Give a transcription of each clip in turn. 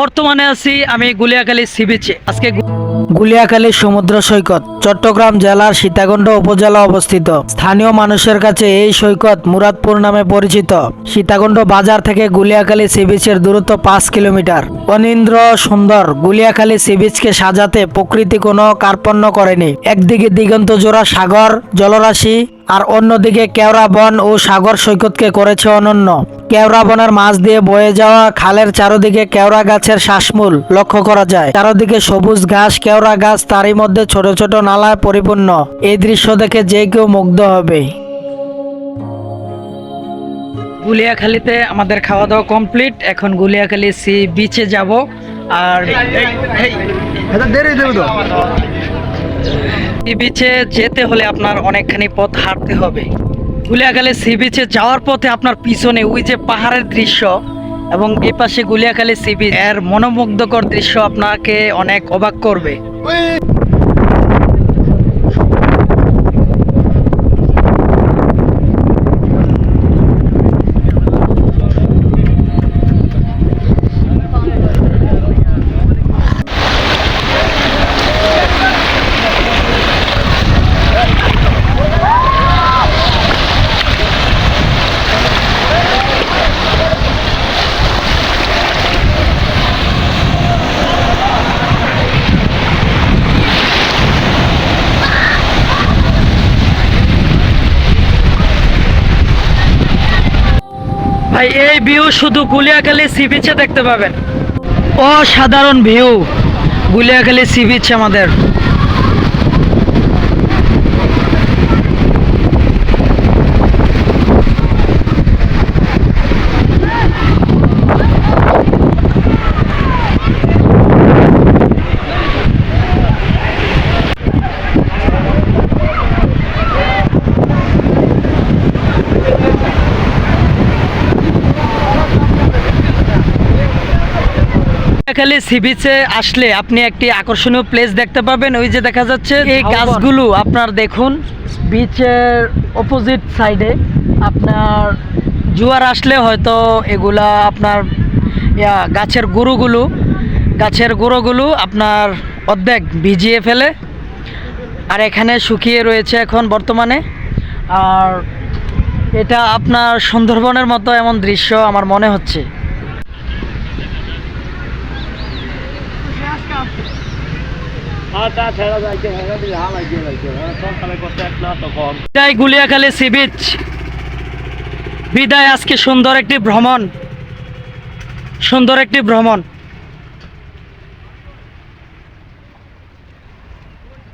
বর্তমানে আছি আমি গুলিয়াখালী সি বিচে আজকে গুলিয়াখালী সমুদ্র সৈকত, চট্টগ্রাম জেলার সীতাকুণ্ড উপজেলা অবস্থিত। স্থানীয় মানুষের কাছে এই সৈকত মুরাদপুর নামে পরিচিত। সীতাকুণ্ড বাজার থেকে গুলিয়াখালী সি বিচের দূরত্ব পাঁচ কিলোমিটার। অনিন্দ্র সুন্দর গুলিয়াখালী সি বিচকে সাজাতে প্রকৃতি কোনো কার্পণ্য করেনি। একদিকে দিগন্ত জোড়া সাগর, জলরাশি আর অন্যদিকে কেওড়া বন ও সাগর সৈকতকে করেছে অনন্য। কেওড়া বনের মাছ দিয়ে বয়ে যাওয়া খালের চারদিকে কেওড়া গাছের শ্বাসমূল লক্ষ্য করা যায়। চারদিকে সবুজ ঘাস কেওড়া গাছ তারই মধ্যে ছোট ছোট নালায় পরিপূর্ণ। এই দৃশ্য দেখে যে কেউ মুগ্ধ হবে। গুলিয়াখালীতে আমাদের খাওয়া দাওয়া কমপ্লিট। এখন গুলিয়াখালী সি বিচে যাব। আর সি বিচে যেতে হলে আপনার অনেকখানি পথ হাঁটতে হবে। গুলিয়াখালী সি বিচে যাওয়ার পথে আপনার পিছনে ওই যে পাহাড়ের দৃশ্য এবং এই পাশে গুলিয়াখালী সি বিচ এর মনোমুগ্ধকর দৃশ্য আপনাকে অনেক অবাক করবে। ভাই, এই ভিউ শুধু গুলিয়াখালী সি বিচে দেখতে পাবেন। অসাধারণ ভিউ। গুলিয়াখালী সি বিচ আমাদের। গুলিয়াখালী সি বিচে আসলে আপনি একটি আকর্ষণীয় প্লেস দেখতে পাবেন। ওই যে দেখা যাচ্ছে এই গাছগুলো আপনার দেখুন বিচের অপোজিট সাইডে আপনার জোয়ার আসলে হয়তো এগুলা আপনার ইয়া, গাছের গুঁড়োগুলো গাছের গুঁড়োগুলো আপনার অর্ধেক ভিজিয়ে ফেলে। আর এখানে শুকিয়ে রয়েছে এখন বর্তমানে। আর এটা আপনার সুন্দরবনের মতো এমন দৃশ্য আমার মনে হচ্ছে। বিদায় গুলিয়াখালী সি বিচ বিদায়, আজকে সুন্দর একটি ভ্রমণ। সুন্দর একটি ভ্রমণ।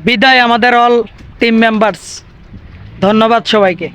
বিদায় আমাদের অল টিম মেম্বার্স ধন্যবাদ সবাইকে।